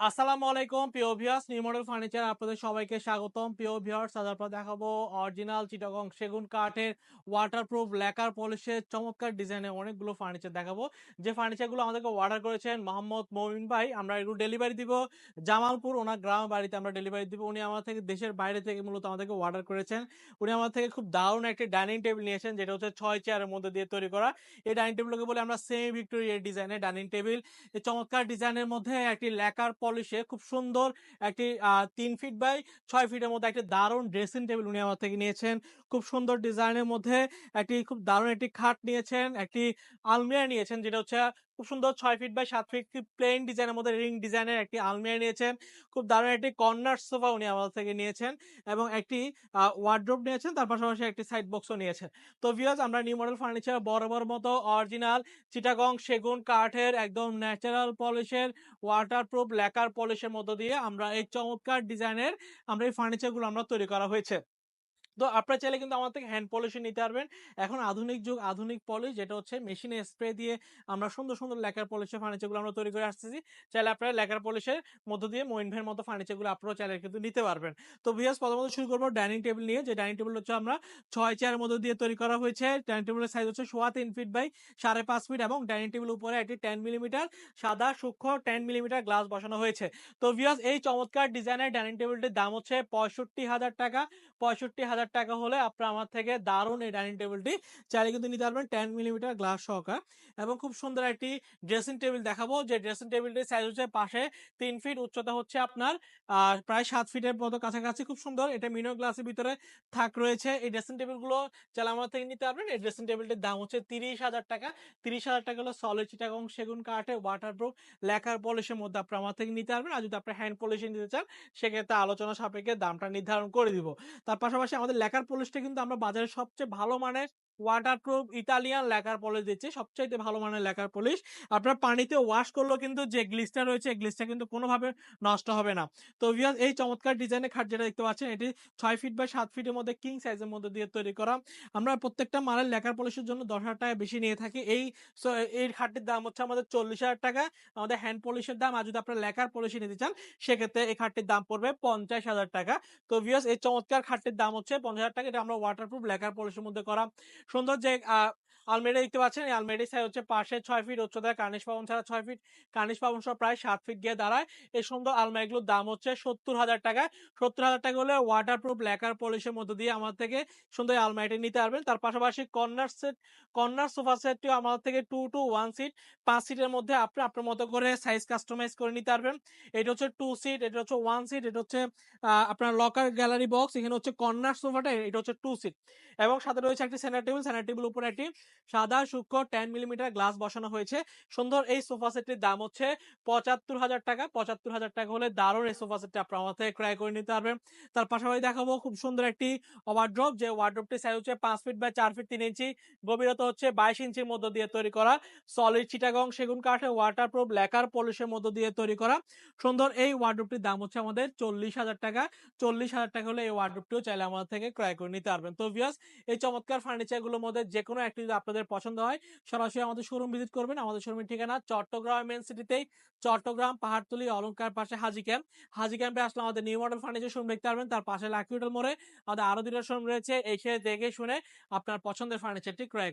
আসসালামু আলাইকুম, প্রিয় ভিউয়ার্স নিউ মডেল ফার্নিচার আপনাদের সবাইকে স্বাগতম। প্রিয় ভিউয়ার্স আজ দেখাবো অরিজিনাল চিটাগং সেগুন কাঠের ওয়াটারপ্রুফ লেকার পলিশের চমৎকার ডিজাইনের অনেকগুলো ফার্নিচার দেখাবো। যে ফার্নিচারগুলো আমাদেরকে অর্ডার করেছেন মোহাম্মদ মমিন ভাই, আমরা এগুলো ডেলিভারি দিব। জামালপুর, ওনার গ্রাম বাড়িতে আমরা ডেলিভারি দিব। উনি আমার থেকে দেশের বাইরে থেকে মূলত আমাদেরকে অর্ডার করেছেন। উনি আমার থেকে খুব দারুণ একটি ডাইনিং টেবিল নিয়েছেন, যেটা হচ্ছে ছয় চেয়ারের মধ্যে দিয়ে তৈরি করা। এই ডাইনিং টেবিলকে বলে আমরা সেমি ভিক্টোরিয়ার ডিজাইনের ডাইনিং টেবিল এই চমৎকার ডিজাইনের মধ্যে একটি লেকার পলিশে খুব সুন্দর একটি তিন ফিট বাই ছয় ফিটের মধ্যে একটি দারুণ ড্রেসিং টেবিল উনি আমার থেকে নিয়েছেন। খুব সুন্দর ডিজাইনের মধ্যে একটি, খুব দারুণ একটি খাট নিয়েছেন, একটি আলমিরা নিয়েছেন, যেটা হচ্ছে খুব সুন্দর ছয় ফিট বাই সাত ফিট প্লেন ডিজাইনের মধ্যে রিং ডিজাইনের একটি আলমিরা নিয়েছেন। খুব দারুণ একটি কর্নার সোফা উনি আমার থেকে নিয়েছেন এবং একটি ওয়ার্ড্রোপ নিয়েছেন, তার পাশাপাশি একটি সাইড বক্সও নিয়েছেন। তো ভিউয়ার্স আমরা নিউ মডেল ফার্নিচার বড় মতো অরিজিনাল চিটাগং সেগুন কাঠের একদম ন্যাচারাল পলিশের ওয়াটারপ্রুফ লেকার পলিশের মধ্য দিয়ে আমরা এই চমৎকার ডিজাইনের আমরা এই ফার্নিচারগুলো আমরা তৈরি করা হয়েছে। তো আপনারা চাইলে কিন্তু আমার থেকে হ্যান্ড পলিশে নিতে পারবেন। এখন আধুনিক যুগ, আধুনিক পলিশ যেটা হচ্ছে মেশিনে স্প্রে দিয়ে আমরা সুন্দর সুন্দর লেকার পলিশের ফার্নিচারগুলো আমরা তৈরি করে আসতেছি। চাইলে আপনারা লেকার পলিশের মধ্য দিয়ে মইনভের মতো ফার্নিচারগুলো আপনারা চাইলে কিন্তু নিতে পারবেন। তো ভিয়াস প্রথমত শুরু করব ডাইনিং টেবিল নিয়ে। যে ডাইনিং টেবিল হচ্ছে আমরা ছয় চেয়ারের মধ্যে দিয়ে তৈরি করা হয়েছে। ডাইনিং টেবিলের সাইজ হচ্ছে সোয়া তিন ফিট বাই সাড়ে পাঁচ ফিট এবং ডাইনিং টেবিল উপরে একটি টেন মিলিমিটার সাদা, সূক্ষ্ম টেন মিলিমিটার গ্লাস বসানো হয়েছে। তো ভিয়াস এই চমৎকার ডিজাইনের ডাইনিং টেবিলটির দাম হচ্ছে পঁয়ষট্টি হাজার টাকা। পঁয়ষট্টি হাজার টাকা হলে আপনারা আমার থেকে দারুণ এই ডাইনিং টেবিলটি চাইলে কিন্তু নিতে পারবেন টেন মিলিমিটার গ্লাস সহকার এবং খুব সুন্দর একটি ড্রেসিং টেবিল দেখাবো। যে ড্রেসিং টেবিলটির সাইজ হচ্ছে পাশে তিন ফিট উচ্চতা হচ্ছে আপনার প্রায় সাত ফিটের মতো কাছাকাছি। খুব সুন্দর। এটা মিনো গ্লাসের ভিতরে থাক রয়েছে। এই ড্রেসিং টেবিলগুলো চাইলে আমার থেকে নিতে পারবেন। এই ড্রেসিং টেবিলটির দাম হচ্ছে তিরিশ হাজার টাকা। তিরিশ হাজার টাকা হলো সলিড চিটাগং সেগুন কাঠে ওয়াটারপ্রুফ লেখার পলিশের মধ্যে আপনি আমার থেকে নিতে পারবেন। আর যদি আপনি হ্যান্ড পলিশে নিতে চান, সেক্ষেত্রে আলোচনা সাপেক্ষে দামটা নির্ধারণ করে দিব। তার পাশাপাশি আমাদের লেখার পলিশটা কিন্তু আমরা বাজারে সবচেয়ে ভালো মানের ওয়াটারপ্রুফ ইতালিয়ান লেখার পলিশ দিচ্ছি। সবচাইতে ভালো মানের লেখার পলিশ আপনার পানিতে ওয়াশ করলেও কিন্তু যে গ্লিসটা রয়েছে গ্লিসটা কিন্তু কোনোভাবে নষ্ট হবে না। তো ভিউয়ার্স এই চমৎকার ডিজাইনের খাট যেটা দেখতে পাচ্ছেন, এটি ছয় ফিট বা সাত ফিটের মধ্যে কিং সাইজের মধ্যে দিয়ে তৈরি করা। আমরা প্রত্যেকটা মালের লেখার পলিশের জন্য দশ হাজার টাকা বেশি নিয়ে থাকি। এই এই খাটটির দাম হচ্ছে আমাদের চল্লিশ হাজার টাকা। আমাদের হ্যান্ড পলিশের দাম, আর যদি আপনার লেখার পলিশে নিতে চান, সেক্ষেত্রে এই খাটটির দাম পড়বে পঞ্চাশ হাজার টাকা। তো ভিউয়ার্স এই চমৎকার খাটটির দাম হচ্ছে পঞ্চাশ হাজার টাকা। এটা আমরা ওয়াটারপ্রুফ লেখার পলিশের মধ্যে করা। সুন্দর আলমারি দেখতে পাচ্ছেন? এই আলমারির সাইজ হচ্ছে পাশে ছয় ফিট উচ্চতা কার্নিশ পাবন ছাড়া ছয় ফিট কার্নিশ পাবন সহ প্রায় সাত ফিট গিয়ে দাঁড়ায়। এই সুন্দর আলমারিগুলোর দাম হচ্ছে সত্তর হাজার টাকা। সত্তর হাজার টাকা হলে ওয়াটারপ্রুফ লেকার পলিশের মধ্যে দিয়ে আমার থেকে সুন্দর আলমারিটি নিতে পারবেন। তার পাশাপাশি কর্নার সেট কর্নার সোফা সেটটিও আমার থেকে টু টু ওয়ান সিট পাঁচ সিটের মধ্যে আপনি, আপনার মতো করে সাইজ কাস্টমাইজ করে নিতে পারবেন। এটা হচ্ছে টু সিট এটা হচ্ছে ওয়ান সিট এটা হচ্ছে আপনার লকার গ্যালারি বক্স এখানে হচ্ছে কর্নার সোফাটা এটা হচ্ছে টু সিট এবং সাথে রয়েছে একটি সেন্টার টেবিল সেন্টার টেবিল উপরে একটি সাদা, সূক্ষ্ম টেন মিলিমিটার গ্লাস বসানো হয়েছে। সুন্দর এই সোফা সেটটির দাম হচ্ছে পঁচাত্তর হাজার টাকা। পঁচাত্তর হাজার টাকা হলে দারুণ এই সোফা সেটটি আপনার আমার থেকে ক্রয় করে নিতে পারবেন। তার পাশাপাশি দেখাবো খুব সুন্দর একটি ওয়ার্ড্রপ যে ওয়ার্ড্রপটি সাইজ হচ্ছে পাঁচ ফিট বাই চার ফিট তিন ইঞ্চি গভীরতা হচ্ছে বাইশ ইঞ্চির মধ্য দিয়ে তৈরি করা। সলিড চিটাগং সেগুন কাঠে ওয়াটারপ্রুফ লেকার পলিশের মধ্য দিয়ে তৈরি করা। সুন্দর এই ওয়ার্ড্রপটির দাম হচ্ছে আমাদের চল্লিশ হাজার টাকা। চল্লিশ হাজার টাকা হলে এই ওয়ার্ড্রপটিও চাইলে আমাদের থেকে ক্রয় করে নিতে পারবেন। তো ভিয়াস এই চমৎকার ফার্নিচারগুলোর মধ্যে যে কোনো একটি যদি আপনাদের পছন্দ হয়, সরাসরি আমাদের শোরুম ভিজিট করবেন। আমাদের শোরুমের ঠিকানা চট্টগ্রাম মেন সিটিতেই চট্টগ্রাম পাহাড়তলি অলঙ্কার পাশে হাজি ক্যাম্প হাজি ক্যাম্পে আসলে আমাদের নিউ মডেল ফার্নিচার শোরুম দেখতে পারবেন। তার পাশে লাকি হোটেল মোড়ে আমাদের আরও দুটো শোরুম রয়েছে। এসে দেখে শুনে আপনার পছন্দের ফার্নিচারটি ক্রয়।